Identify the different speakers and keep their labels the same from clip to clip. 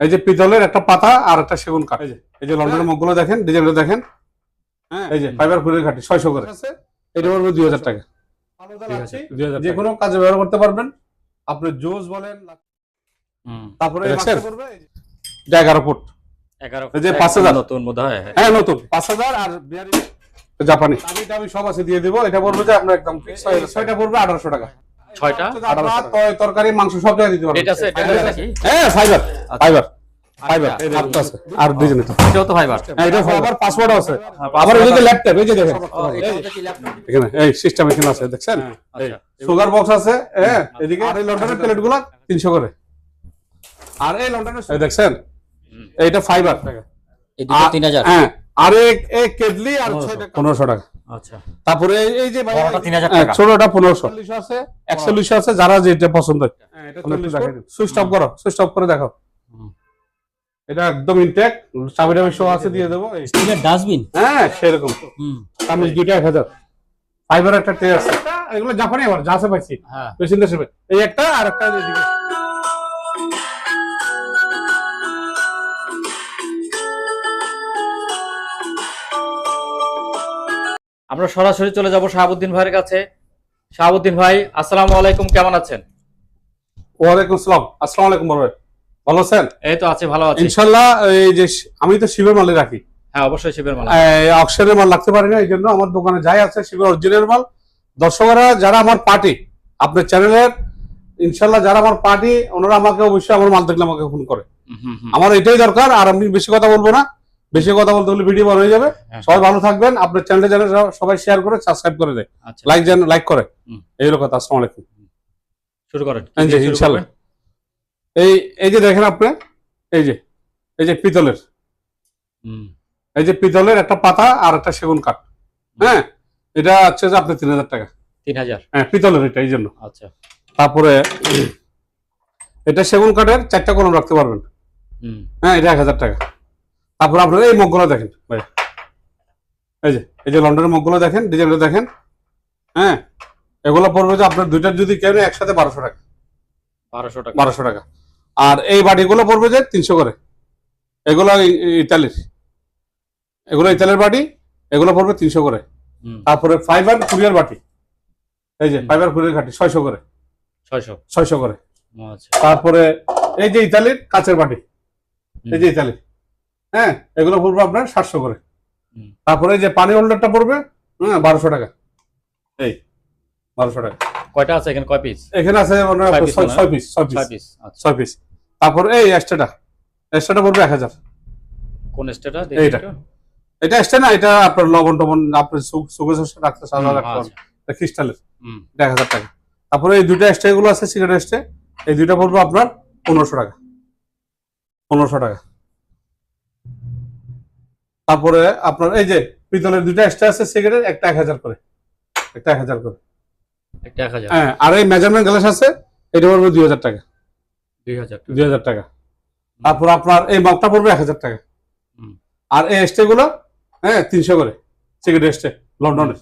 Speaker 1: এই যে পিতলের একটা পাতা আর একটা সেগুন কাঠ এই যে এই যে লন্ডনের মুখগুলো দেখেন ডিজাইনটা দেখেন হ্যাঁ। এই যে ফাইবার ফুলের কাঠি ছয়শো করে। এটা পড়বে দুই হাজার টাকা। যে কোনো কাজে ব্যবহার করতে পারবেন। আপনি জোস বলেন
Speaker 2: হুম।
Speaker 1: তারপরে এগারো ফুট। যে
Speaker 2: ফুট,
Speaker 1: পাঁচ হাজার।
Speaker 2: নতুন বোধ হয়
Speaker 1: হ্যাঁ। নতুন। পাঁচ হাজার আর জাপানি। আমি সব আছে দিয়ে দেবো। এটা পড়বে যে আপনার একদম ছয়টা পড়বে আঠারোশো টাকা।
Speaker 2: ছয়টা?
Speaker 1: তরকারি মাংস সব জায়গায় দিতে পারবেন
Speaker 2: এটা আছে এটা আছে নাকি?
Speaker 1: হ্যাঁ ফাইবার ফাইবার ফাইবার
Speaker 2: আচ্ছা,
Speaker 1: এই আছে। আর ডিজাইন এটা।
Speaker 2: এটাও তো ফাইবার।
Speaker 1: হ্যাঁ, এটা আবার পাসওয়ার্ড আছে। এদিকে ল্যাপটপ এই যে দেখেন। এখানে সিস্টেম এখানে আছে দেখছেন?
Speaker 2: আচ্ছা।
Speaker 1: সুগার বক্স আছে হ্যাঁ। এদিকে আর এই লন্ডনের করে। আর এই লন্ডনের দেখছেন? এইটা ফাইবার।
Speaker 3: এই দুটো
Speaker 1: হ্যাঁ। আর এক এক কেটলি আর পনেরোশো টাকা।
Speaker 2: আচ্ছা।
Speaker 1: তারপরে এই- যে ভাই-
Speaker 2: বড়টা 3000
Speaker 1: হ্যাঁ। ছোটটা পনেরোশো। আছে। একচল্লিশশো আছে যারা যেটা পছন্দ সুইচ অফ করো সুইচ অফ করে দেখো এটা একদম ইনটেক চাবি টাবি শো আছে দিয়ে দেবো।
Speaker 3: স্টিলের ডাস্টবিন?
Speaker 1: হ্যাঁ সেরকম।
Speaker 3: হুম।
Speaker 1: তামিজ দুইটা এক হাজার। ফাইবার একটা ট্রে আছে। এগুলো জাপানি আবার যা আছে পাইছি।
Speaker 2: হ্যাঁ।
Speaker 1: এই একটা আর একটা
Speaker 2: আমরা সরাসরি চলে যাব শাহাবুদ্দিন ভাইয়ের কাছে। শাহাবুদ্দিন ভাই আসসালামু আলাইকুম কেমন আছেন?
Speaker 1: ওয়ালাইকুম আসসালাম। আসসালামু আলাইকুম বড় ভালো আছেন?
Speaker 2: এই তো আছে ভালো আছে।
Speaker 1: ইনশাল্লাহ এই যে আমি তো শিবের মালে রাখি।
Speaker 2: হ্যাঁ অবশ্যই শিবের মালা
Speaker 1: অক্সিজেনের মাল রাখতে পারি না এই জন্য আমার দোকানে যাই আছে শিবের অরিজিনাল মাল। দর্শকরা যারা আমার পার্টি আপনার চ্যানেলের ইনশাল্লাহ যারা আমার পার্টি ওনারা আমাকে অবশ্যই আমার মাল দেখলে আমাকে ফোন করে। আমার এটাই দরকার আর আমি বেশি কথা বলব না। বেশি কথা বলতে হলে ভিডিও বড় হয়ে যাবে।
Speaker 2: হ্যাঁ।
Speaker 1: সবাই ভালো থাকবেন। আপনার চ্যানেলে যেন সবাই শেয়ার করে সাবস্ক্রাইব করে দেয়।
Speaker 2: আচ্ছা।
Speaker 1: লাইক যেন লাইক করে। এই হলো কথা আসসালামু আলাইকুম।
Speaker 2: শুরু করেন। করবেন?
Speaker 1: এই এই যে দেখেন আপনি এই যে এই যে পিতলের।
Speaker 2: হুম,
Speaker 1: এই যে পিতলের একটা পাতা আর একটা সেগুন কাঠ। হ্যাঁ? এটা হচ্ছে যে আপনার তিন হাজার টাকা।
Speaker 2: তিন হাজার?
Speaker 1: হ্যাঁ পিতলের এটা এই জন্য।
Speaker 2: আচ্ছা।
Speaker 1: তারপরে এটা সেগুন কাঠের চারটা কলম রাখতে পারবেন।
Speaker 2: হুম।
Speaker 1: হ্যাঁ এটা এক হাজার টাকা। তারপর আপনারা এই মুখগুলো দেখেন ভাই এই যে এই যে লন্ডনের মুখগুলো দেখেন ডিজাইনটা দেখেন হ্যাঁ? এগুলো পড়বে যে আপনার দুইটার যদি কেন একসাথে বারোশো টাকা।
Speaker 2: বারোশো টাকা।
Speaker 1: বারোশো টাকা। আর এই বাটিগুলো পড়বে যে তিনশো করে। এগুলো ইতালির। এগুলো ইতালির বাটি এগুলো পড়বে তিনশো করে। তারপরে ফাইবার কুরিয়ার বাটি। এই যে ফাইবার কুরিয়ার বাটি ছয়শো করে।
Speaker 2: ছয়শো।
Speaker 1: ছয়শো করে।
Speaker 2: আচ্ছা।
Speaker 1: তারপরে এই যে ইতালির কাঁচের বাটি। এই যে ইতালি হ্যাঁ এগুলো পড়বে আপনার সাতশো করে। তারপরে যে পানি হোল্ডারটা পড়বে হ্যাঁ বারোশো টাকা। এই বারোশো টাকা।
Speaker 2: কয়টা আছে এখানে? কয় পিস
Speaker 1: এখানে আছে
Speaker 2: ছয়
Speaker 1: পিস ছয় পিস
Speaker 2: ছয় পিস আচ্ছা।
Speaker 1: তারপরে এই এক্সট্রাটা এক্সট্রাটা পড়বে এক হাজার।
Speaker 2: কোন স্টেটা
Speaker 1: এইটা। এটা এক্সট্রা না এটা আপনার লবণ টবণ আপনার সুগেজ রাখতে সাজা রাখতে এটা ক্রিস্টালের। এটা এক হাজার টাকা। তারপরে এই দুইটা এক্সট্রা গুলো আছে সিগারেট এক্সট্রা এই দুইটা পড়বে আপনার পনেরোশো টাকা। পনেরোশো টাকা। তারপরে আপনার এই যে পিতলের দুইটা এক্সট্রা আছে সিগারেট একটা এক হাজার করে। একটা এক হাজার করে।
Speaker 2: একটা এক হাজার।
Speaker 1: হ্যাঁ আর এই মেজারমেন্ট গ্লাস আছে এটা পড়বে দুই হাজার টাকা।
Speaker 2: দুই হাজার
Speaker 1: টাকা। তারপর আপনার এই মগটা পড়বে এক হাজার টাকা। আর এই এক্সট্রা গুলো হ্যাঁ তিনশো করে সিগারেট এক্সট্রা লন্ডনের।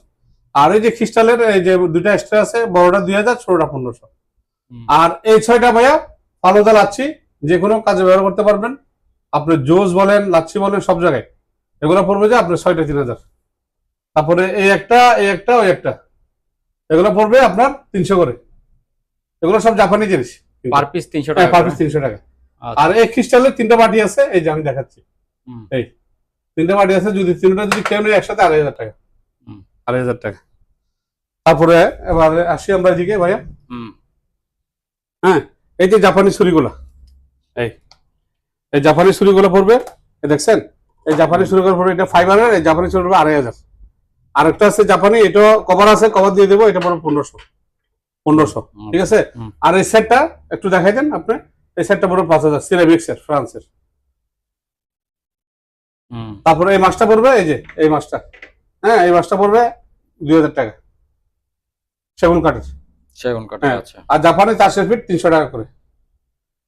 Speaker 1: আর এই যে খ্রিস্টালের এই যে দুইটা এক্সট্রা আছে বড়টা দুই হাজার ছোটটা পনেরোশো। আর এই ছয়টা ভাইয়া ফালুদা লাচ্ছি যে কোনো কাজে ব্যবহার করতে পারবেন। আপনি জোস বলেন লাচ্ছি বলেন সব জায়গায়। এগুলো পড়বে যে আপনার ছয়টা তিন হাজার। তারপরে এই একটা এই একটা ওই একটা। এগুলো পড়বে আপনার তিনশো করে। এগুলো সব জাপানি জিনিস।
Speaker 2: পার পিস তিনশো
Speaker 1: হ্যাঁ
Speaker 2: টাকা
Speaker 1: পার পিস তিনশো টাকা। আর এই খ্রিস্টালের তিনটা বাটি আছে এই যে আমি দেখাচ্ছি। এই তিনটা বাটি আছে যদি তিনটা যদি কেউ নেই একসাথে আড়াই হাজার টাকা। আড়াই হাজার টাকা। তারপরে এবার আসি আমরা এদিকে ভাইয়া।
Speaker 2: হুম।
Speaker 1: হ্যাঁ এই যে জাপানি ছুরিগুলো। এই এই জাপানি ছুরিগুলো পড়বে দেখছেন? এই জাপানি শুরু করার পরে এটা ফাইবারের এই জাপানি শুরু পড়বে আড়াই হাজার। আরেকটা আছে জাপানি এটা কভার আছে কভার দিয়ে দেবো এটা পড়বে পনেরোশো। পনেরোশো ঠিক আছে? আর এই সেটটা একটু দেখাই দেন আপনি এই সেটটা পড়বে পাঁচ হাজার সিরামিক্সের ফ্রান্সের
Speaker 2: হুম।
Speaker 1: তারপরে এই মাছটা পড়বে এই যে এই মাছটা। হ্যাঁ এই মাছটা পড়বে দুই হাজার টাকা। সেগুন কাঠের।
Speaker 2: সেগুন কাঠে
Speaker 1: হ্যাঁ।
Speaker 2: আচ্ছা।
Speaker 1: আর জাপানে চারশো ফিট তিনশো টাকা করে।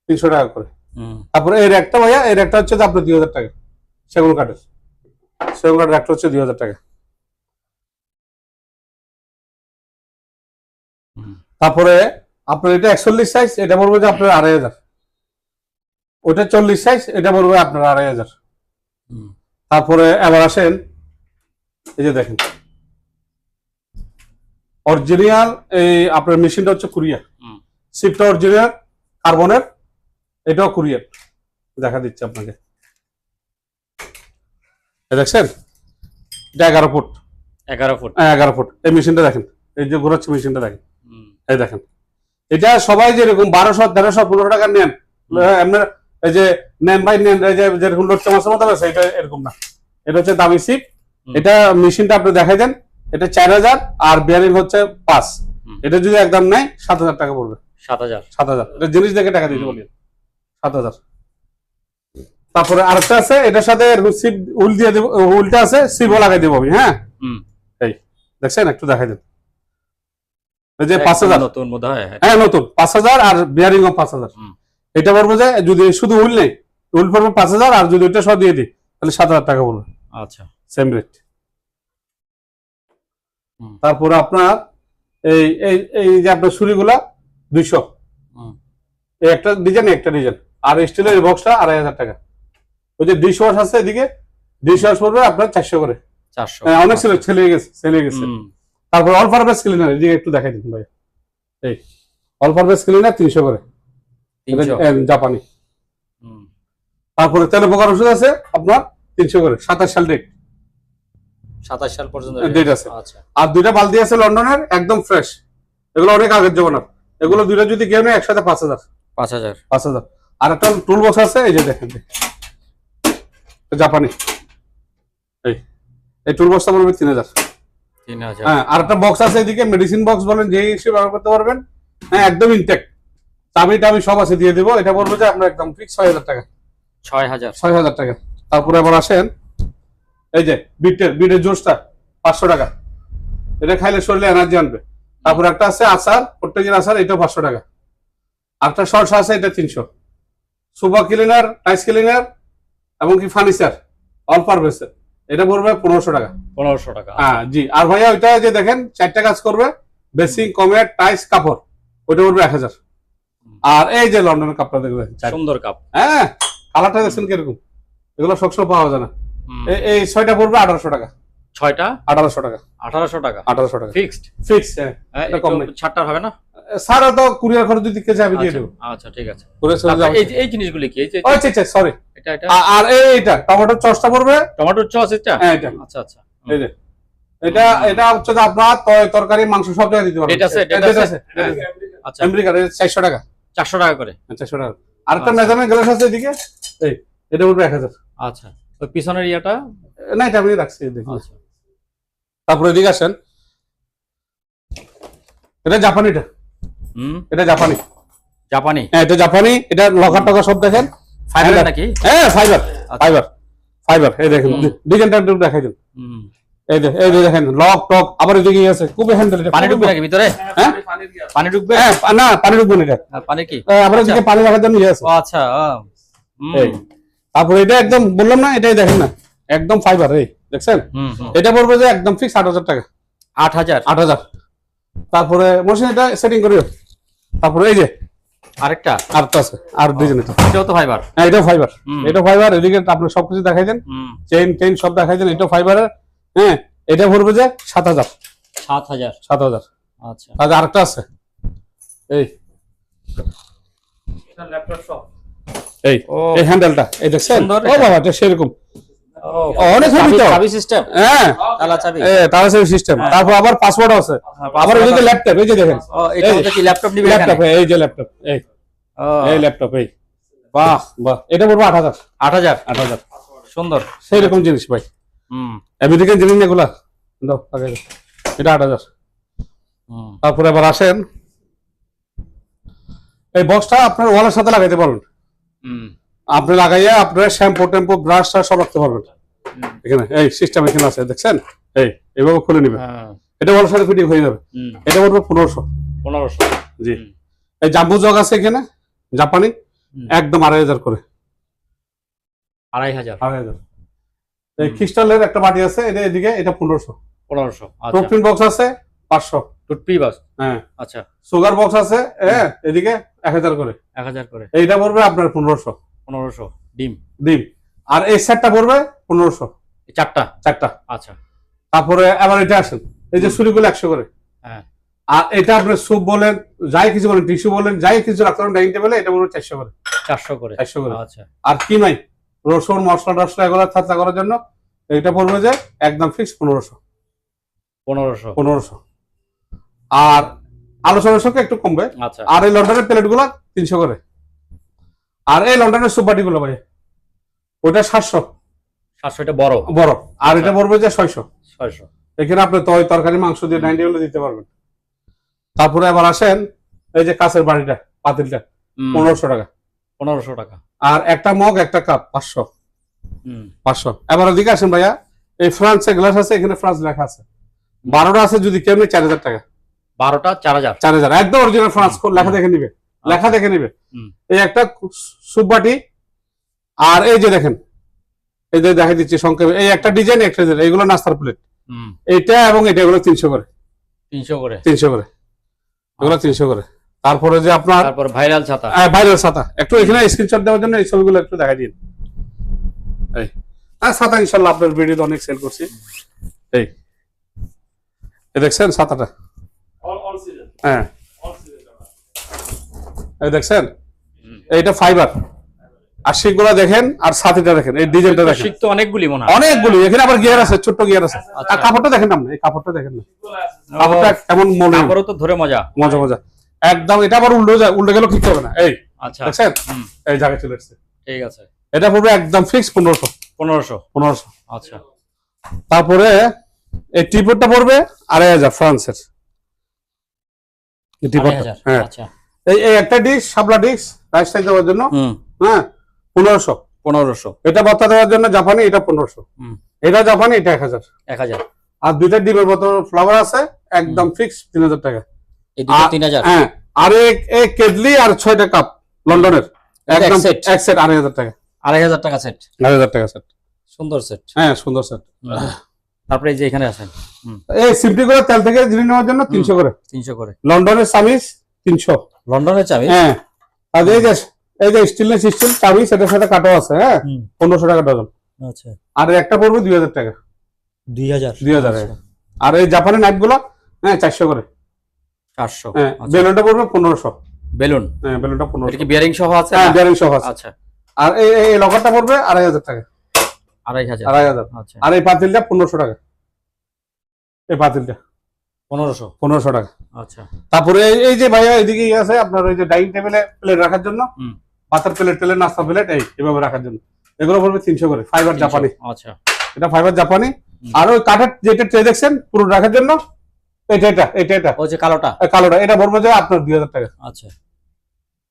Speaker 1: তিনশো টাকা করে।
Speaker 2: হুম।
Speaker 1: তারপরে এই র্যাকটা ভাইয়া এর র্যাকটা হচ্ছে আপনার দুই হাজার টাকা। সেগুন কাঠের। সেগুন কাঠের একটা হচ্ছে দুই হাজার টাকা। তারপরে আপনার এটা একচল্লিশ সাইজ এটা পড়বে যে আপনার আড়াই হাজার। ওটা চল্লিশ সাইজ এটা পড়বে আপনার আড়াই হাজার। তারপরে এবার আসেন এই যে দেখেন। অরিজিনাল এই আপনার মেশিনটা হচ্ছে কুরিয়ার। শিপটা অরিজিনাল কার্বনের এটাও কুরিয়ার দেখা দিচ্ছে আপনাকে। দেখছেন? এটা এগারো ফুট।
Speaker 2: এগারো ফুট।
Speaker 1: হ্যাঁ, এগারো ফুট। এই মেশিনটা দেখেন। এই যে ঘোরাচ্ছে মেশিনটা দেখেন। এই দেখেন। এটা সবাই যেরকম বারোশো তেরোশো পনেরো টাকা নেন। এমনি এই যে নেন ভাই নেন এই যে যেরকম লোড চামাচের মতো আছে এটা এরকম না। এটা হচ্ছে দামি সিপ এটা মেশিনটা আপনি দেখাই দেন। এটা চার হাজার আর বিয়ারিং হচ্ছে পাঁচ। এটা যদি একদম নেয় সাত হাজার টাকা পড়বে।
Speaker 2: সাত হাজার।
Speaker 1: সাত হাজার। এটা জিনিস দেখে টাকা দিতে। বলি। সাত হাজার। তারপরে আরেকটা আছে এটার সাথে এরকম সিপ উল দিয়ে দেবো উলটা আছে সিপও লাগাই দেবো আমি হ্যাঁ?
Speaker 2: হুম।
Speaker 1: এই দেখছেন? একটু দেখাই দেন। যে পাঁচ হাজার।
Speaker 2: নতুন বোধ হয়
Speaker 1: হ্যাঁ। নতুন। পাঁচ হাজার আর বিয়ারিং পাঁচ হাজার। এটা পড়ব যে যদি শুধু উল নেই উল পড়বে পাঁচ হাজার আর যদি ওইটা সব দিয়ে দিই তাহলে সাত হাজার টাকা পড়বে।
Speaker 2: আচ্ছা।
Speaker 1: Same rate. তারপরে আপনার এই এই এই যে আপনার ছুরিগুলা দুইশো।
Speaker 3: হুম।
Speaker 1: এই একটা ডিজাইন একটা ডিজাইন আর স্টিলের বক্সটা আড়াই হাজার টাকা। ওই যে ডিশ ওয়াশ আছে এদিকে ডিশ ওয়াশ পড়বে আপনার চারশো করে।
Speaker 2: চারশো।
Speaker 1: হ্যাঁ অনেক ছিল ছেলে গেছে ছেলে গেছে। তারপর অল পারপাস ক্লিনার এদিকে একটু দেখাই দিন ভাই। এই অল পারপাস ক্লিনার তিনশো করে। জাপানি। তারপরে তেলে পোকার ওষুধ আছে আপনার তিনশো করে সাতাশ সাল ডেট
Speaker 2: সাতাশ সাল পর্যন্ত
Speaker 1: ডেট আছে।
Speaker 2: আচ্ছা।
Speaker 1: আর দুইটা বালতি আছে লন্ডনের একদম ফ্রেশ এগুলো অনেক আগের জমানার। এগুলো দুইটা যদি কেউ নেয় একসাথে পাঁচ হাজার।
Speaker 2: পাঁচ হাজার।
Speaker 1: পাঁচ হাজার। আর একটা টুল বক্স আছে এই যে দেখেন। জাপানি। এই। এই টুল বক্সটা পড়বে তিন হাজার। হ্যাঁ আর একটা বক্স আছে এদিকে মেডিসিন বক্স বলেন যে হিসেবে ব্যবহার করতে পারবেন। হ্যাঁ একদম ইনটেক চাবি টাবি সব আছে দিয়ে দেবো। এটা বলব যে আপনার একদম ফিক্স ছয় হাজার টাকা।
Speaker 2: ছয় হাজার।
Speaker 1: ছয় হাজার টাকা। তারপরে আবার আসেন এই যে বিটের বিটের জুসটা পাঁচশো টাকা। এটা খাইলে শরীরে এনার্জি আনবে। তারপর একটা আছে আচার প্রত্যেকের আচার এটাও পাঁচশো টাকা। আরেকটা শর্টস আছে এটা তিনশো। সুপার ক্লিনার টাইস ক্লিনার এবং কি ফার্নিচার? অল পারভেসের এটা পড়বে পনেরোশো টাকা।
Speaker 2: পনেরোশো টাকা।
Speaker 1: হ্যাঁ জি। আর ভাইয়া ওইটা যে দেখেন চারটা কাজ করবে বেসিং কমেট টাইস কাপড়। ওইটা পড়বে এক হাজার। আর এই যে লন্ডনের কাপড় দেখবেন
Speaker 2: সুন্দর কাপ।
Speaker 1: হ্যাঁ কালারটা দেখছেন কীরকম? এগুলো সবসময় পাওয়া যায় না। এই ছয়টা পড়বে আঠারোশো টাকা।
Speaker 2: ছয়টা?
Speaker 1: আঠারোশো টাকা।
Speaker 2: আঠারোশো টাকা?
Speaker 1: আঠারোশো টাকা।
Speaker 2: ফিক্সড?
Speaker 1: ফিক্স হ্যাঁ। এটা কম নেই।
Speaker 2: ছাড়টার হবে না?
Speaker 1: সারা তো কুরিয়ার খরচ যদি আমি দিয়ে
Speaker 2: আচ্ছা,
Speaker 1: দেবো।
Speaker 2: আচ্ছা ঠিক আছে। এই জিনিসগুলি কি?
Speaker 1: আচ্ছা আচ্ছা সরি
Speaker 2: এটা এটা?
Speaker 1: আর এইটা টমেটোর চসটা পড়বে?
Speaker 2: টমেটোর চস এটা?
Speaker 1: হ্যাঁ এটা।
Speaker 2: আচ্ছা আচ্ছা।
Speaker 1: এই যে। এটা এটা হচ্ছে আপনার তরকারি মাংস সব জায়গায় দিতে পারবেন।
Speaker 2: এটা আছে, এটা আছে। আচ্ছা।
Speaker 1: আমেরিকার চারশো টাকা।
Speaker 2: চারশো টাকা করে?
Speaker 1: চারশো টাকা। আর একটা
Speaker 2: আচ্ছা।
Speaker 1: মেজারমেন্ট গ্লাস আছে এদিকে। এই এটা এক হাজার।
Speaker 2: আচ্ছা। তো পিছনের ইয়াটা?
Speaker 1: না এটা আমি রাখছি দেখুন
Speaker 2: আচ্ছা।
Speaker 1: তারপরে এদিকে আসেন। এটা জাপানিটা।
Speaker 2: হুম?
Speaker 1: এটা জাপানি।
Speaker 2: জাপানি?
Speaker 1: হ্যাঁ এটা জাপানি। এটা লকার টকার সব দেখেন।
Speaker 2: ফাইবার নাকি?
Speaker 1: হ্যাঁ ফাইবার
Speaker 2: আচ্ছা।
Speaker 1: ফাইবার ফাইবার এই দেখেন ডিজাইনটা একটু দেখাই দিন। এই যে এই যে দেখেন লক টক আবার এদিকে আছে খুবই হ্যান্ডেল
Speaker 2: পানি ঢুকবে নাকি ভিতরে?
Speaker 1: হ্যাঁ?
Speaker 2: পানি ঢুকবে?
Speaker 1: হ্যাঁ না পানি ঢুকবে না এটা।
Speaker 2: পানি কি?
Speaker 1: আবার এদিকে পানি রাখার জন্য ইয়ে আছে।
Speaker 2: আচ্ছা
Speaker 1: এই তারপরে এটা একদম বললাম না এটাই দেখেন না একদম ফাইবার এই দেখছেন। এটা পড়বে যে একদম ফিক্স আট হাজার টাকা।
Speaker 2: আট হাজার?
Speaker 1: আট হাজার। তারপরে মশিন এটা সেটিং করিও। তারপরে এই যে
Speaker 2: আরেকটা?
Speaker 1: আরেকটা আছে আর দুইজন এটা
Speaker 2: এটাও তো ফাইবার
Speaker 1: হ্যাঁ এটাও ফাইবার
Speaker 2: হুম।
Speaker 1: এটা ফাইবার এদিকে আপনি সবকিছু দেখাই দেন। চেইন টেইন সব দেখাই দেন এটাও ফাইবারের হ্যাঁ এটা পড়বে যে সাত হাজার।
Speaker 2: সাত হাজার।
Speaker 1: সাত হাজার।
Speaker 2: আচ্ছা।
Speaker 1: আর আরেকটা আছে। এই। এই এই হ্যান্ডেলটা এই দেখছেন? ও বাবা এটা সেরকম। অনেক
Speaker 2: চাবি
Speaker 1: তো
Speaker 2: চাবি সিস্টেম
Speaker 1: হ্যাঁ।
Speaker 2: তালা চাবি।
Speaker 1: সিস্টেম তারপর আবার পাসওয়ার্ড আছে। আবার ল্যাপটপ এই যে দেখেন।
Speaker 2: এটা হচ্ছে কি ল্যাপটপ নিবে
Speaker 1: ল্যাপটপ এই যে ল্যাপটপ এই। এই ল্যাপটপ এই। বাহ। বাহ। এটা পড়ব
Speaker 2: সুন্দর।
Speaker 1: সেই রকম জিনিস ভাই।
Speaker 2: হুম।
Speaker 1: আমেরিকান জিনিস এগুলা দাও আগে এটা আট হাজার।
Speaker 2: হুম।
Speaker 1: তারপরে আবার আসেন। এই বক্সটা আপনার ওয়ালের সাথে লাগাইতে পারবেন।
Speaker 2: হুম।
Speaker 1: আপনি লাগাইয়া আপনার শ্যাম্পু টেম্পু ব্রাশ সব রাখতে পারবেন। এখানে এই সিস্টেম এখানে আছে দেখছেন? এই এইভাবে খুলে নিবে
Speaker 2: হ্যাঁ।
Speaker 1: এটা ওয়ালের সাথে ফিটিং হয়ে যাবে। এটা পড়বে পনেরোশো।
Speaker 2: পনেরোশো।
Speaker 1: জি। এই জাম্বু জগ আছে এখানে জাপানি একদম আড়াই হাজার করে।
Speaker 2: আড়াই হাজার।
Speaker 1: আড়াই হাজার। এই খ্রিস্টালের একটা বাটি আছে এটা এদিকে এটা পনেরোশো।
Speaker 2: পনেরোশো আচ্ছা।
Speaker 1: বক্স আছে পাঁচশো।
Speaker 2: টুটপি
Speaker 1: হ্যাঁ।
Speaker 2: আচ্ছা।
Speaker 1: সুগার বক্স আছে হ্যাঁ এদিকে এক হাজার করে।
Speaker 2: এক হাজার করে।
Speaker 1: এইটা পড়বে আপনার পনেরোশো।
Speaker 2: পনেরোশো ডিম।
Speaker 1: ডিম। আর এই সেটটা পড়বে পনেরোশো।
Speaker 2: চারটা?
Speaker 1: চারটা।
Speaker 2: আচ্ছা।
Speaker 1: তারপরে আবার এটা আসেন। এই যে ছুরিগুলো একশো করে।
Speaker 2: হ্যাঁ।
Speaker 1: আর এটা আপনি স্যুপ বলেন যাই কিছু বলেন টিস্যু বলেন যাই কিছু রাখতে পারেন ডাইনিং টেবিলে এটা পড়বে চারশো করে।
Speaker 2: চারশো করে?
Speaker 1: চারশো করে।
Speaker 2: আচ্ছা।
Speaker 1: আর কি নাই? রসুন মশলা টসলা এগুলো থাকতা করার জন্য এটা পড়বে যে একদম ফিক্স পনেরোশো।
Speaker 2: পনেরোশো।
Speaker 1: পনেরোশো। আর আলোচনার সঙ্গে একটু কমবে।
Speaker 2: আচ্ছা।
Speaker 1: আর এই লন্ডনের প্লেটগুলো তিনশো করে। আর এই লন্ডনের সুপাটি গুলো ভাই ওইটা সাতশো।
Speaker 2: সাতশো এটা বড়?
Speaker 1: বড়। আর এটা পড়বে যে ছয়শো।
Speaker 2: ছয়শো।
Speaker 1: এখানে আপনি তয় তরকারি মাংস দিয়ে নাইনটি গুলো দিতে পারবেন। তারপরে আবার আসেন এই যে কাছের বাড়িটা পাতিলটা পনেরোশো টাকা।
Speaker 2: পনেরোশো টাকা।
Speaker 1: আর একটা মগ একটা কাপ পাঁচশো। পাঁচশো। এবার ওদিকে আসেন ভাইয়া এই ফ্রান্সে গ্লাস আছে এখানে ফ্রান্স লেখা আছে। বারোটা আছে যদি কেউ নেই চার হাজার টাকা।
Speaker 2: বারোটা চার হাজার।
Speaker 1: চার হাজার একদম অরিজিনাল ফ্রান্স লেখা দেখে নিবে। লেখা দেখে নিবে।
Speaker 2: হুম।
Speaker 1: এই একটা সুপবাটি আর এই যে দেখেন এই যে দেখা দিচ্ছি সংক্ষেপে এই একটা ডিজাইন একটা ডিজাইন এইগুলো নাস্তার প্লেট
Speaker 2: হুম।
Speaker 1: এইটা এবং এটা এগুলো তিনশো করে।
Speaker 2: তিনশো করে।
Speaker 1: তিনশো করে। এগুলো তিনশো করে। তারপরে যে আপনার
Speaker 2: তারপর ভাইরাল ছাতা।
Speaker 1: হ্যাঁ ভাইরাল ছাতা। একটু এখানে স্ক্রিনশট দেওয়ার জন্য এই ছবিগুলো একটু দেখা দিন। এই। হ্যাঁ ছাতা ইনশাল্লাহ আপনার ভিডিওতে অনেক সেল করছি। এই। দেখছেন ছাতাটা? হ্যাঁ। দেখছেন। এইটা ফাইবার আর শিকগুলো দেখেন আর ছাতিটা দেখেন এই ডিজাইনটা দেখেন।
Speaker 2: শিখ তো অনেকগুলি মনে হয়।
Speaker 1: অনেকগুলি এখানে আবার গিয়ার আছে ছোট্ট গিয়ার আছে। আর
Speaker 2: আচ্ছা।
Speaker 1: কাপড়টা দেখেন না এই কাপড়টা দেখেন না। কাপড়টা কেমন মনে
Speaker 2: তারপরেও তো ধরে মজা।
Speaker 1: মজা মজা। একদম এটা আবার উল্টো যায় উল্টে গেলেও ঠিক হবে না। এই
Speaker 2: আচ্ছা।
Speaker 1: দেখছেন? এই জায়গায় চলে এসছে।
Speaker 2: ঠিক আছে।
Speaker 1: এটা পড়বে একদম ফিক্স পনেরোশো।
Speaker 2: পনেরোশো।
Speaker 1: পনেরোশো।
Speaker 2: আচ্ছা।
Speaker 1: তারপরে এই টিপটটা পড়বে আড়াই হাজার ফ্রান্সের। টিপটটা হ্যাঁ।
Speaker 2: আচ্ছা।
Speaker 1: এই একটা ডিশ সাবলা ডিশ রাইস টাইস দেওয়ার জন্য হ্যাঁ পনেরোশো।
Speaker 2: পনেরোশো।
Speaker 1: এটা ভত্তা দেওয়ার জন্য জাপানি এটা পনেরোশো। এটা জাপানি এটা এক হাজার।
Speaker 2: এক হাজার।
Speaker 1: আর দুইটা ডিমের মতো ফ্লাওয়ার আছে একদম ফিক্স তিন হাজার টাকা।
Speaker 3: তিন হাজার।
Speaker 1: হ্যাঁ আর এক কেটলি আর ছয়টা কাপ লন্ডনের। একদম? এক সেট আড়াই হাজার টাকা।
Speaker 3: আড়াই হাজার টাকা সেট
Speaker 1: আড়াই হাজার টাকা সেট
Speaker 3: সুন্দর সেট
Speaker 1: হ্যাঁ সুন্দর সেট
Speaker 2: তারপরে এই যে এখানে আছেন
Speaker 1: এই সিম্পলি করে তেল থেকে জিনিস নেওয়ার জন্য তিনশো করে।
Speaker 2: তিনশো করে।
Speaker 1: লন্ডনের সামিস তিনশো।
Speaker 3: লন্ডনের চাবি?
Speaker 1: হ্যাঁ। আর এই যে এই যে স্টিলনেস স্টিল চাবি সেটার সাথে কাটো আছে হ্যাঁ? পনেরোশো টাকা ডজন।
Speaker 3: আচ্ছা।
Speaker 1: আর একটা পড়বে দুই হাজার টাকা।
Speaker 3: দুই হাজার?
Speaker 1: দুই হাজার আর এই জাপানি নাইটগুলো হ্যাঁ চারশো করে।
Speaker 2: চারশো।
Speaker 1: হ্যাঁ
Speaker 2: আচ্ছা।
Speaker 1: বেলুনটা পড়বে পনেরোশো।
Speaker 2: বেলুন?
Speaker 1: হ্যাঁ বেলুনটা পনেরোশো।
Speaker 2: কি বিয়ারিং সহ আছে?
Speaker 1: হ্যাঁ? বিয়ারিং সহ আছে।
Speaker 2: আচ্ছা।
Speaker 1: আর এই এই- এই লকারটা পড়বে আড়াই হাজার টাকা।
Speaker 2: আড়াই হাজার।
Speaker 1: আড়াই হাজার।
Speaker 2: আচ্ছা।
Speaker 1: আর এই পাতিলটা পনেরোশো টাকা। এই পাতিলটা।
Speaker 3: পনেরোশো?
Speaker 1: পনেরোশো টাকা।
Speaker 2: আচ্ছা।
Speaker 1: তারপরে এই- যে ভাইয়া এদিকে আছে আপনার ওই যে ডাইনিং টেবিলে প্লেট রাখার জন্য
Speaker 2: হুম।
Speaker 1: পাতার প্লেট নাস্তা প্লেট এই এভাবে রাখার জন্য। এগুলো পড়বে তিনশো করে ফাইবার জাপানি
Speaker 2: আচ্ছা।
Speaker 1: এটা ফাইবার জাপানি আর ওই কাঠের যেটা ট্রে দেখছেন পুরো রাখার জন্য এটা এটা এটা এটা।
Speaker 2: ও যে কালোটা?
Speaker 1: কালোটা এটা পড়বে যে আপনার দুই হাজার টাকা।
Speaker 2: আচ্ছা।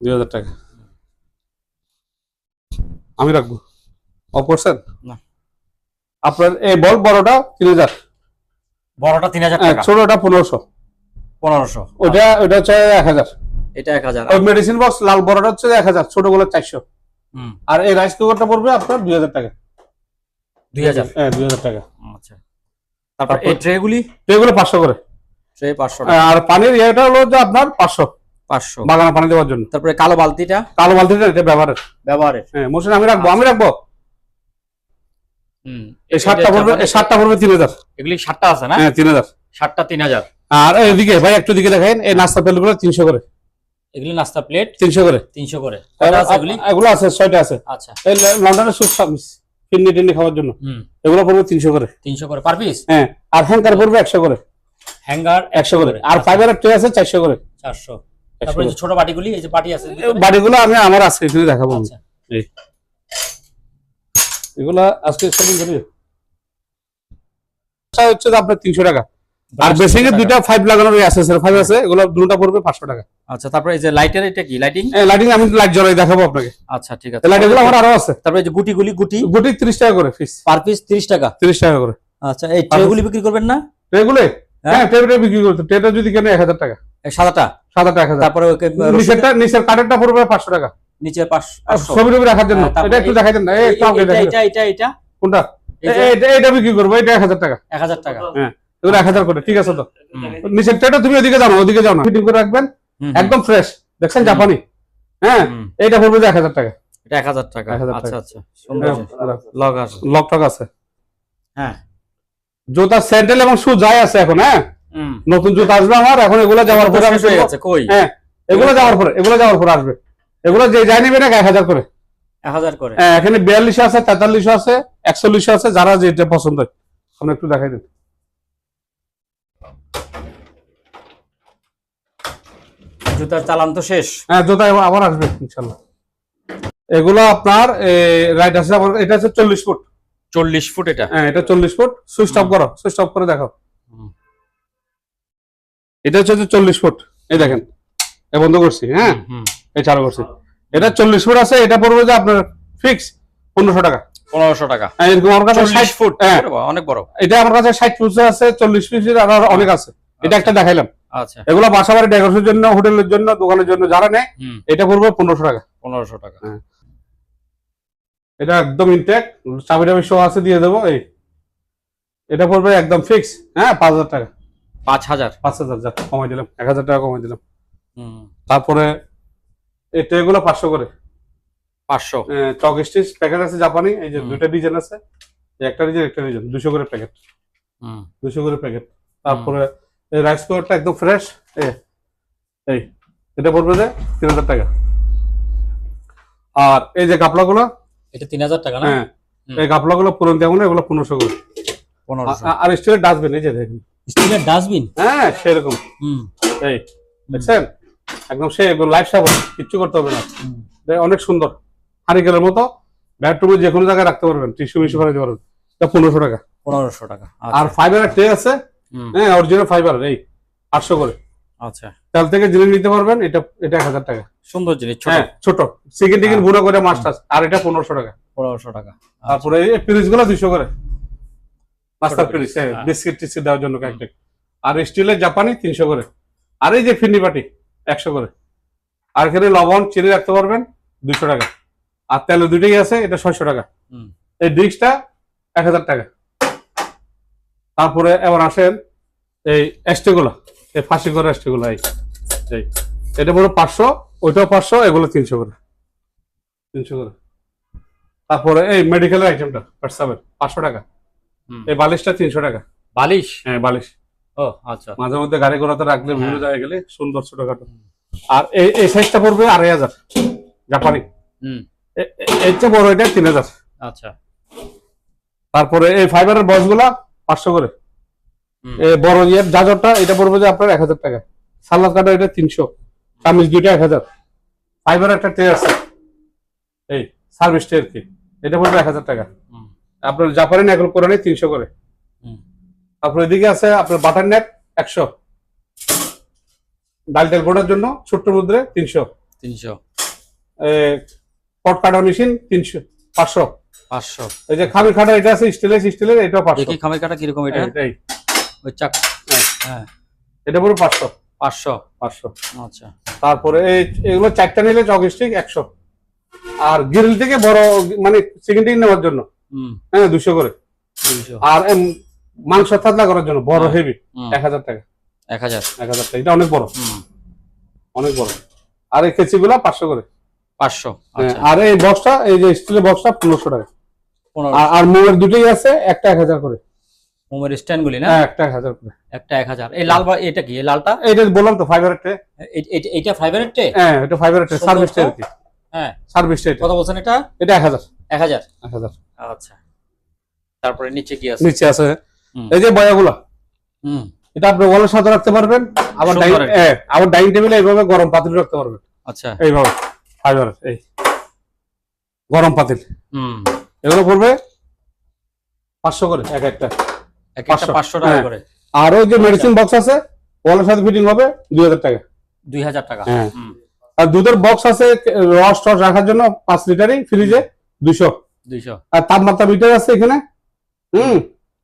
Speaker 1: দুই হাজার টাকা। আমি রাখব। অফ করছেন
Speaker 2: না।
Speaker 1: আপনার এই বল বড়টা তিন হাজার।
Speaker 2: বড়টা তিন হাজার
Speaker 1: হ্যাঁ,
Speaker 2: টাকা।
Speaker 1: ছোটটা পনেরোশো।
Speaker 2: পনেরোশো।
Speaker 1: ওটা ওটা হচ্ছে এক হাজার।
Speaker 2: এটা এক হাজার।
Speaker 1: ওই মেডিসিন বক্স লাল বড়টা হচ্ছে এক হাজার ছোটগুলো চারশো।
Speaker 2: হুম।
Speaker 1: আর এই রাইস কুকারটা পড়বে আপনার দুই হাজার টাকা।
Speaker 2: দুই হাজার?
Speaker 1: হ্যাঁ দুই হাজার টাকা।
Speaker 2: আচ্ছা। তারপর এই ট্রে গুলি
Speaker 1: তো পাঁচশো করে।
Speaker 2: ট্রে পাঁচশো
Speaker 1: আর পানির ইয়েটা হলো যে আপনার পাঁচশো।
Speaker 2: পাঁচশো।
Speaker 1: বাগানে পানি দেওয়ার জন্য।
Speaker 2: তারপরে কালো বালতিটা?
Speaker 1: কালো বালতিটা এটা ব্যবহারের।
Speaker 2: ব্যবহারের।
Speaker 1: হ্যাঁ মোশন আমি রাখব আমি রাখব। এই সাতটা পড়বে সাতটা পড়বে তিন হাজার।
Speaker 2: এগুলি সাতটা আছে না?
Speaker 1: হ্যাঁ তিন হাজার।
Speaker 2: সাতটা তিন হাজার।
Speaker 1: আর এদিকে ভাই একটু দিকে দেখেন এই নাস্তা প্লেটগুলো তিনশো করে।
Speaker 2: এগুলি নাস্তা প্লেট?
Speaker 1: তিনশো করে।
Speaker 2: তিনশো করে। কয়টা আছে এগুলি?
Speaker 1: এগুলো আছে ছয়টা আছে।
Speaker 2: আচ্ছা।
Speaker 1: এই লন্ডনের সুপ ফিন্নি টিন্নি খাওয়ার জন্য। এগুলো পড়বে তিনশো করে।
Speaker 2: তিনশো করে পার পিস?
Speaker 1: হ্যাঁ আর পড়বে একশো করে।
Speaker 2: হ্যাঙ্গার
Speaker 1: একশো করে। আর ফাইবারের ট্রে আছে চারশো করে।
Speaker 2: চারশো। তারপরে ছোট বাটিগুলি এই যে বাটি আছে
Speaker 1: বাড়িগুলো আমি আমার আছে এখানে দেখাবো।
Speaker 2: আচ্ছা।
Speaker 1: এগুলা আজকে সেদিন ধরে আচ্ছা, হচ্ছে আপনার তিনশো টাকা। আর বেসিং এর দুইটা ফাইভ লাগানোর আছে স্যার ফাইভ আছে এগুলো দুটো পড়বে পাঁচশো টাকা।
Speaker 2: আচ্ছা তারপরে এই যে লাইটের এটা কি? লাইটিং
Speaker 1: লাইটিং আমি লাইট জ্বলাই দেখাবো আপনাকে।
Speaker 2: আচ্ছা ঠিক আছে।
Speaker 1: লাইট আমার আরও আছে।
Speaker 2: তারপরে এই যে গুটিগুলি গুটি?
Speaker 1: গুটি তিরিশ টাকা করে ফিস
Speaker 3: পার পিস তিরিশ টাকা?
Speaker 1: তিরিশ টাকা করে।
Speaker 3: আচ্ছা এই ট্রে গুলি বিক্রি করবেন না?
Speaker 1: এগুলো
Speaker 2: হ্যাঁ?
Speaker 1: হ্যাঁ বিক্রি করতে। টেটা যদি কেন এক হাজার টাকা।
Speaker 2: এই সাদাটা?
Speaker 1: সাত হাজার এক হাজার।
Speaker 2: তারপরে ওকে
Speaker 1: নিচেরটা নিচের কাঠেরটা পড়বে পাঁচশো টাকা।
Speaker 2: নিচে পাঁচশো
Speaker 1: আর
Speaker 2: পাঁচশো।
Speaker 1: রাখার জন্য?
Speaker 2: হ্যাঁ,
Speaker 1: এটা একটু দেখাই দেন না এই একটু আমাকে
Speaker 2: এটা এটা এটা এটা
Speaker 1: কোনটা?
Speaker 2: এই যে
Speaker 1: এ- এটা এটা বিক্রি করব এটা এক হাজার টাকা।
Speaker 2: এক হাজার টাকা।
Speaker 1: এগুলো এক হাজার করে ঠিক আছে তো? নিচের ট্রেটা তুমি ওদিকে যাও ওদিকে যাও না। ফিটিং করে রাখবেন একদম ফ্রেশ দেখছেন জাপানি? হ্যাঁ এইটা পড়বে এক হাজার টাকা।
Speaker 2: এটা এক হাজার টাকা। আচ্ছা আচ্ছা সুন্দর। আছে।
Speaker 1: লক টক আছে।
Speaker 2: হ্যাঁ।
Speaker 1: জুতা স্যান্ডেল এবং শু যাই আছে এখন হ্যাঁ? নতুন জুতা আসবে আমার এখন এগুলো যাওয়ার পরে
Speaker 2: হয়ে। গেছে কই?
Speaker 1: হ্যাঁ এগুলো যাওয়ার পরে এগুলো যাওয়ার পরে আসবে। এগুলো যে যাই নেবে না এক হাজার করে।
Speaker 2: এক হাজার করে।
Speaker 1: হ্যাঁ, এখানে বিয়াল্লিশ আছে তেতাল্লিশ আছে একচল্লিশ আছে যারা যেটা পছন্দ হয়। আপনি একটু দেখাই দিন
Speaker 2: জুতার চালান তো শেষ?
Speaker 1: হ্যাঁ জুতা আবার আসবে ইনশাল্লাহ। এগুলো আপনার রাইট আছে এটা হচ্ছে চল্লিশ ফুট।
Speaker 2: চল্লিশ ফুট এটা?
Speaker 1: হ্যাঁ এটা চল্লিশ ফুট। সুইচ অফ করো সুইচ অফ করে দেখো
Speaker 2: হুম।
Speaker 1: এটা হচ্ছে চল্লিশ ফুট। এই দেখেন। এ বন্ধ করছি হ্যাঁ? এই চালু করছি। এটা চল্লিশ ফুট আছে এটা পড়বে যে আপনার ফিক্স পনেরোশো টাকা।
Speaker 2: পনেরোশো টাকা।
Speaker 1: হ্যাঁ, এরকম আমার কাছে ষাট
Speaker 2: ফুট
Speaker 1: হ্যাঁ।
Speaker 2: অনেক বড়।
Speaker 1: এটা আমার কাছে ষাট ফুট আছে চল্লিশ আর অনেক আছে। এটা একটা দেখাইলাম।
Speaker 2: আচ্ছা।
Speaker 1: এগুলো বাসা বাড়ি ডেকোরেশনের জন্য হোটেলের জন্য দোকানের জন্য যারা নেয় এটা পড়বে পনেরোশো টাকা।
Speaker 2: পনেরোশো টাকা।
Speaker 1: এটা একদম ইনটেক চাবি টাবি সহ আছে দিয়ে দেবো এই। এটা পড়বে একদম ফিক্স হ্যাঁ পাঁচ হাজার টাকা।
Speaker 2: পাঁচ হাজার।
Speaker 1: পাঁচ হাজার কমাই দিলাম এক হাজার টাকা কমাই দিলাম। তারপরে এই ট্রেগুলো পাঁচশো করে।
Speaker 2: পাঁচশো।
Speaker 1: চক স্টিচ প্যাকেট আছে জাপানি এই যে। দুইটা ডিজাইন আছে একটা ডিজাইন একটা ডিজাইন দুশো করে প্যাকেট
Speaker 2: হুম।
Speaker 1: দুশো করে প্যাকেট তারপরে এই রাইস কুকারটা একদম ফ্রেশ এই এটা পড়বে যে তিন হাজার টাকা। আর এই যে কাপড়গুলো
Speaker 3: এটা তিন হাজার টাকা না?
Speaker 1: হ্যাঁ। এই কাপড়গুলো পুরন তেমন এগুলো পনেরোশো করে। আর স্টিলের ডাস্টবিন এই যে দেখেন।
Speaker 3: স্টিলের ডাস্টবিন
Speaker 1: হ্যাঁ সেরকম।
Speaker 3: হুম।
Speaker 1: এই দেখছেন? একদম সে লাইফ সাপোর্ট কিচ্ছু করতে হবে না। অনেক সুন্দর। হারিকেলের মতো ব্যাটরুমে যে কোনো জায়গায় রাখতে পারবেন টিস্যু মিশু ফেলাতে পারবেন। এটা পনেরোশো টাকা।
Speaker 2: পনেরোশো টাকা
Speaker 1: আর ফাইবার ট্রে আছে। হ্যাঁ অরিজিনাল ফাইবার এই আটশো করে।
Speaker 2: আচ্ছা।
Speaker 1: তেল থেকে জিনিস নিতে পারবেন এটা এটা এক হাজার টাকা।
Speaker 2: সুন্দর জিনিস ছোট।
Speaker 1: হ্যাঁ ছোট। চিকেন টিকেন
Speaker 2: হ্যাঁ।
Speaker 1: গুঁড়ো করে মাছটা আর এটা পনেরোশো টাকা।
Speaker 2: পনেরোশো টাকা।
Speaker 1: তারপরে এই ফ্রিজগুলো দুইশো করে।
Speaker 2: fridge, হ্যাঁ।
Speaker 1: বিস্কিট টিস্কিট দেওয়ার জন্য কয়েকটা। আর স্টিলের জাপানি তিনশো করে। আর এই যে ফিন্নি বাটি একশো করে। আর এখানে লবণ চিনি রাখতে পারবেন দুইশো টাকা। আর তেল দুইটাই আছে এটা ছয়শো টাকা। এই ডিস্কটা এক হাজার টাকা। তারপরে এবার আসেন এই এস্টেগুলো এই ফাঁসি করে এস্টেগুলো এই এই। এটা পুরো পাঁচশো ওইটাও পাঁচশো এগুলো তিনশো করে। তিনশো করে। তারপরে এই মেডিকেলের আইটেমটা হোয়াটসঅ্যাপের পাঁচশো টাকা। এই বালিশটা তিনশো টাকা।
Speaker 2: বালিশ?
Speaker 1: হ্যাঁ বালিশ।
Speaker 2: ও আচ্ছা।
Speaker 1: মাঝে মধ্যে গাড়ি ঘোড়াতে রাখলে বিভিন্ন
Speaker 2: হ্যাঁ।
Speaker 1: জায়গায় গেলে সুন্দর ছোটখাটো। আর এই এই সাইজটা পড়বে আড়াই হাজার জাপানি।
Speaker 2: হুম।
Speaker 1: এর চেয়ে বড় এটা তিন হাজার।
Speaker 2: আচ্ছা।
Speaker 1: তারপরে এই ফাইবারের বক্সগুলা পাঁচশো করে। বড় ইয়ের জাজরটা এটা পড়বে যে আপনার এক হাজার টাকা। সালাদ কাটা এটা তিনশো চামিচ দুইটা এক হাজার। ফাইবার একটা ট্রে আছে। এই সার্ভিস ট্রে আর কি। এটা পড়বে এক হাজার টাকা।
Speaker 2: হুম।
Speaker 1: আপনার জাপানি নাকল করে নেই তিনশো করে। তারপর এদিকে আছে আপনার বাটার নেট একশো। ডাল টেল বোর্ডের জন্য ছোট্ট মুদ্রে তিনশো।
Speaker 2: তিনশো।
Speaker 1: পট কাটার মেশিন তিনশো পাঁচশো।
Speaker 2: পাঁচশো।
Speaker 1: এই যে খামি খাটা এটা আছে স্টিলের স্টিলের এটাও পাঁচশো।
Speaker 2: দেখি খামের কাটা কীরকম এটা?
Speaker 1: এই- এই
Speaker 2: ওই চাক
Speaker 1: হ্যাঁ।
Speaker 2: হ্যাঁ।
Speaker 1: এটা পুরো পাঁচশো।
Speaker 2: পাঁচশো।
Speaker 1: পাঁচশো।
Speaker 2: আচ্ছা।
Speaker 1: তারপরে এই এগুলো চারটা নিলে চক স্টিক একশো। আর গ্রিল থেকে বড় মানে চিকেন টিকেন নেওয়ার জন্য।
Speaker 2: হুম।
Speaker 1: হ্যাঁ দুশো করে। আর মাংস থাতলা করার জন্য বড়। হেভি এক হাজার টাকা।
Speaker 2: এক হাজার।
Speaker 1: এক হাজার টাকা এটা অনেক বড়। অনেক বড়। আর এই কেচিগুলো পাঁচশো করে।
Speaker 2: পাঁচশো
Speaker 1: হ্যাঁ,
Speaker 2: আচ্ছা।
Speaker 1: আর এই বক্সটা এই যে স্টিলের বক্সটা পনেরোশো টাকা। আর- মোমের দুটোই আছে একটা এক হাজার করে।
Speaker 2: মোমের স্ট্যান্ড গুলি না?
Speaker 1: হ্যাঁ একটা এক হাজার করে।
Speaker 2: একটা এক হাজার। এই লাল এটা কি? লালটা?
Speaker 1: এইটা বললাম তো ফাইবারের ট্রে
Speaker 2: এ- এ- এইটা ফাইবারের
Speaker 1: হ্যাঁ এটা ফাইবারের ট্রে সার্ভিস ট্রে আর কি।
Speaker 2: হ্যাঁ।
Speaker 1: সার্ভিস ট্রে
Speaker 2: কত বলছেন এটা?
Speaker 1: এটা এক হাজার।
Speaker 2: এক হাজার?
Speaker 1: এক হাজার।
Speaker 2: আচ্ছা। তারপরে নিচে কি আছে?
Speaker 1: নিচে আছে। এই যে বয়াগুলা
Speaker 2: হুম।
Speaker 1: এটা আপনি ওয়ালের সাথে রাখতে পারবেন আবার আবার ডাইনিং টেবিলে এইভাবে গরম পাতিল রাখতে পারবেন।
Speaker 2: আচ্ছা।
Speaker 1: এইভাবে ফাইবার এই। গরম পাতিল।
Speaker 2: হুম।
Speaker 1: এগুলো পড়বে পাঁচশো করে এক একটা।
Speaker 2: এক একটা
Speaker 1: 500
Speaker 2: পাঁচশো টাকা
Speaker 1: হ্যাঁ।
Speaker 2: করে।
Speaker 1: আর ওই যে মেডিসিন বক্স আছে ওয়ালের সাথে ফিটিং হবে দুই হাজার টাকা।
Speaker 2: দুই হাজার টাকা।
Speaker 1: হ্যাঁ। আর দুধের বক্স আছে রস টস রাখার জন্য পাঁচ লিটারই ফ্রিজে দুইশো।
Speaker 2: দুইশো।
Speaker 1: আর তাপমাত্রা মিটার আছে এখানে। হুম।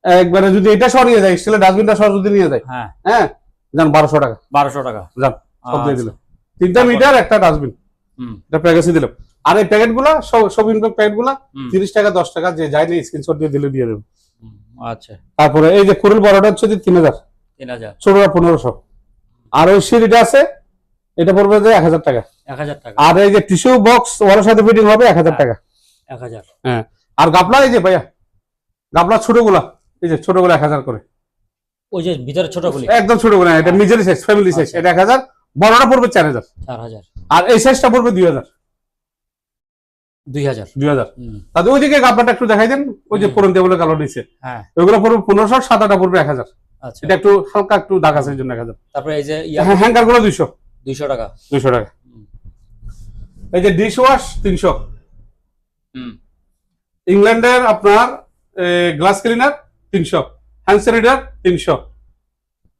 Speaker 1: একবারে যদি এটা সহ নিয়ে যায় স্টিলের ডাস্টবিনটা সহ যদি নিয়ে যায়
Speaker 2: হ্যাঁ।
Speaker 1: হ্যাঁ? যান বারোশো টাকা।
Speaker 2: বারোশো টাকা।
Speaker 1: যান সব দিয়ে
Speaker 2: আচ্ছা।
Speaker 1: দিলাম। তিনটা? মিটার একটা ডাস্টবিন
Speaker 2: হুম।
Speaker 1: এটা প্যাকেজে দিলাম। আর এই প্যাকেটগুলা শপিং প্যাকেটগুলা
Speaker 2: হুম,
Speaker 1: তিরিশ টাকা দশ টাকা যে যায়নি স্ক্রিনশট দিয়ে দিলে দিয়ে দেবো।
Speaker 2: আচ্ছা।
Speaker 1: তারপরে এই যে কুরুল বড়টা হচ্ছে তিন হাজার।
Speaker 2: তিন হাজার।
Speaker 1: ছোটটা পনেরোশো। আর ওই সিঁড়িটা আছে এটা পড়বে যে এক হাজার টাকা।
Speaker 3: এক হাজার টাকা।
Speaker 1: আর এই যে টিস্যু বক্স ওর সাথে ফিটিং হবে এক হাজার টাকা।
Speaker 3: এক হাজার।
Speaker 1: হ্যাঁ। আর গাপলা এই যে ভাইয়া গাপলা ছোটগুলা। এই যে ছোটগুলা এক হাজার করে।
Speaker 3: ওই যে ভিতরে ছোটগুলি
Speaker 1: একদম ছোটগুলা এটা নিজেরই সাইজ ফ্যামিলি সাইজ। এটা এক হাজার বড়টা পড়বে চার হাজার।
Speaker 3: চার হাজার।
Speaker 1: আর এই সাইজটা পড়বে দুই হাজার।
Speaker 3: দুই হাজার।
Speaker 1: দুই হাজার। ওইদিকে গাপলাটা একটু দেখাই দেন ওই যে
Speaker 3: হুম।
Speaker 1: পুরন টেবিলের কালো নিচে।
Speaker 3: হ্যাঁ।
Speaker 1: ওইগুলো পড়বে পনেরোশো সাদাটা পড়বে এক হাজার।
Speaker 3: আচ্ছা।
Speaker 1: এটা একটু হালকা একটু দাগ আছে জন্য এক হাজার।
Speaker 3: তারপরে এই যে
Speaker 1: হ্যাঁ হ্যাঙ্গারগুলো দুইশো।
Speaker 3: দুইশো টাকা।
Speaker 1: দুইশো টাকা। এই যে ডিশ ওয়াশ তিনশো।
Speaker 3: হুম।
Speaker 1: ইংল্যান্ডের আপনার গ্লাস ক্লিনার তিনশো। হ্যান্ড স্যানিটার তিনশো।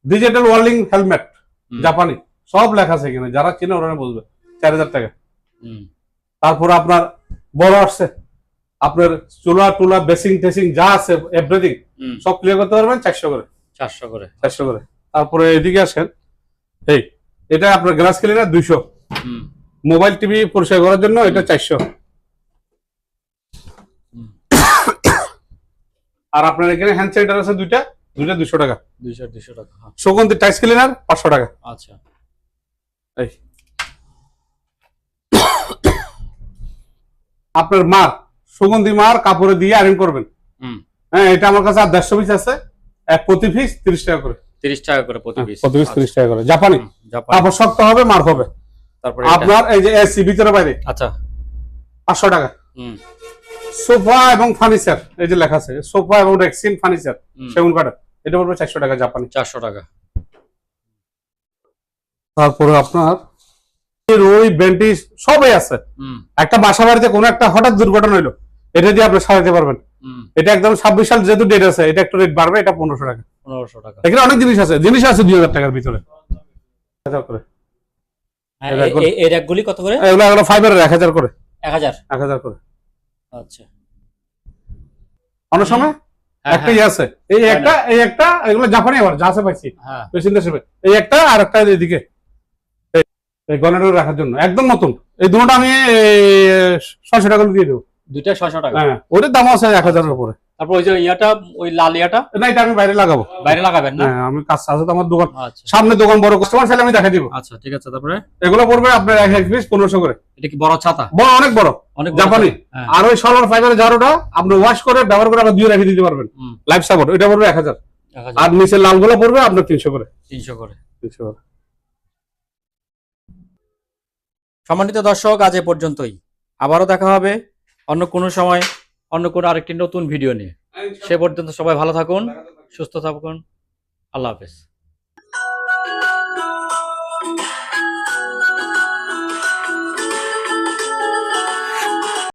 Speaker 1: ডিজিটাল ওয়ার্লিং হেলমেট জাপানি। সব লেখা আছে এখানে। যারা চেনে ওরা বুঝবে। চার হাজার টাকা। তারপর আপনার বড় আসছে। আপনার চুলা টুলা বেসিং টেসিং যা আছে এভরিথিং সব ক্লিয়ার করতে পারবেন চারশো করে।
Speaker 3: চারশো করে।
Speaker 1: চারশো করে। তারপরে এদিকে আসেন। এই এটা আপনার গ্লাস ক্লিনার দুইশো। মোবাইল টিভি পরিষ্কার করার জন্য এটা চারশো
Speaker 3: হুম।
Speaker 1: আর আপনার এখানে হ্যান্ড স্যানিটার আছে দুইটা দুইটা দুশো টাকা।
Speaker 3: দুইশো দুইশো টাকা হ্যাঁ।
Speaker 1: সুগন্ধি টাইস ক্লিনার পাঁচশো টাকা।
Speaker 3: আচ্ছা।
Speaker 1: এই। আপনার মার সুগন্ধি মার কাপড়ে দিয়ে আয়রন করবেন। হ্যাঁ এটা আমার কাছে আর দেড়শো পিস আছে। এক প্রতি পিস তিরিশ টাকা করে।
Speaker 3: তিরিশ টাকা করে প্রতি পিস
Speaker 1: প্রতি পিস তিরিশ টাকা করে। জাপানি।
Speaker 3: জাপান।
Speaker 1: কাপড় শক্ত হবে মার হবে।
Speaker 3: তারপরে
Speaker 1: আপনার এই যে এসি ভিতরে বাইরে।
Speaker 3: আচ্ছা।
Speaker 1: পাঁচশো টাকা।
Speaker 3: হুম।
Speaker 1: সোফা এবং ফার্নিচার এই যে লেখা আছে সোফা এবং রেক্সিন ফার্নিচার সেগুন কাঠের। এটা পড়বে চারশো টাকা জাপানি।
Speaker 3: চারশো টাকা।
Speaker 1: তারপরে আপনার রুই বেন্টিস সবই আছে। একটা বাসা বাড়িতে কোনো একটা হঠাৎ দুর্ঘটনা হইল এটা দিয়ে আপনি সারাতে পারবেন। এটা একদম ছাব্বিশ সাল যেহেতু ডেট আছে এটা একটু রেট বাড়বে এটা পনেরোশো টাকা।
Speaker 3: পনেরোশো টাকা।
Speaker 1: এখানে অনেক জিনিস আছে জিনিস আছে দুই হাজার টাকার ভিতরে। করে।
Speaker 3: এই- র্যাকগুলি কত করে?
Speaker 1: এগুলো ফাইবারের এক হাজার করে।
Speaker 3: এক হাজার।
Speaker 1: এক হাজার করে।
Speaker 3: আচ্ছা।
Speaker 1: অনেক সময়
Speaker 3: হ্যাঁ,
Speaker 1: একটা ইয়ে আছে। এই একটা এই একটা এগুলো জাপানি আবার পাইছি।
Speaker 3: হ্যাঁ।
Speaker 1: হিসেবে এই একটা আর একটা এদিকে। এই- রাখার জন্য। একদম নতুন। এই দুটো আমি ছয়শো টাকা দিয়ে দেবো।
Speaker 3: দুইটা ছয়শো টাকা।
Speaker 1: হ্যাঁ ওটার দাম আছে এক হাজারের উপরে।
Speaker 3: তারপর ওই যে ইয়াটা ওই লাল ইয়াটা?
Speaker 1: না এটা আমি বাইরে লাগাবো।
Speaker 3: বাইরে লাগাবেন না?
Speaker 1: হ্যাঁ আমি কাজ আছে তো আমার দোকান।
Speaker 3: আচ্ছা।
Speaker 1: সামনে দোকান বড় কাস্টমার আমি দেখা দিব।
Speaker 3: আচ্ছা ঠিক আছে তারপরে?
Speaker 1: এগুলো পড়বে আপনার এক এক পিস পনেরোশো করে।
Speaker 3: এটা কি বড় ছাতা?
Speaker 1: বড় অনেক বড়।
Speaker 3: অনেক
Speaker 1: জাপানি।
Speaker 3: হ্যাঁ।
Speaker 1: আর ওই সলার ফাইবারের জারোটা আপনি ওয়াশ করে ব্যবহার করে দিয়ে রেখে দিতে পারবেন। লাইফ সাপোর্ট পড়বে এক হাজার।
Speaker 3: এক হাজার,
Speaker 1: আর নিচের লালগুলো পড়বে আপনার তিনশো করে।
Speaker 3: তিনশো করে।
Speaker 1: তিনশো করে।
Speaker 2: সম্মানিত দর্শক আজ এ পর্যন্তই। আবারও দেখা হবে অন্য কোনো সময়। অন্য কোনো আরেকটি নতুন ভিডিও নিয়ে। সে পর্যন্ত সবাই ভালো থাকুন, সুস্থ থাকুন। আল্লাহ হাফেজ।